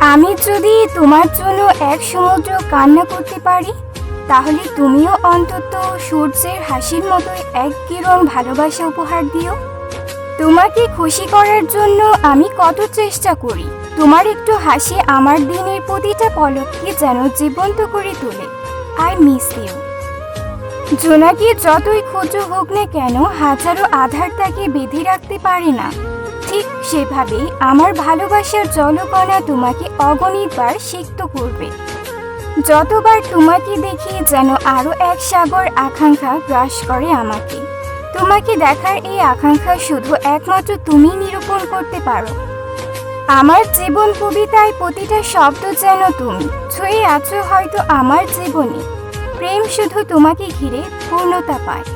আমি যদি তোমার জন্য এক সমুদ্র কান্না করতে পারি, তাহলে তুমিও অন্তত সূর্যের হাসির মতোই এক কিরণ ভালোবাসা উপহার দিও। তোমাকে খুশি করার জন্য আমি কত চেষ্টা করি, তোমার একটু হাসি আমার দিনের প্রতিটা পলককে যেন জীবন্ত করে তোলে। আই মিস ইউ জোনাকি যতই ক্ষুদ্র হোক না কেন, হাজারো আধার তাকে বেঁধে রাখতে পারে না। সেভাবেই আমার ভালোবাসার জলকণা তোমাকে অগণিতবার সিক্ত করবে। যতবার তোমাকে দেখি যেন আরও এক সাগর আকাঙ্ক্ষা গ্রাস করে আমাকে, তোমাকে দেখার এই আকাঙ্ক্ষা শুধু একমাত্র তুমি নিরূপণ করতে পারো। আমার জীবন কবিতায় প্রতিটা শব্দ যেন তুমি, ছুঁয়ে আছো হয়তো আমার জীবনে। প্রেম শুধু তোমাকে ঘিরে পূর্ণতা পায়।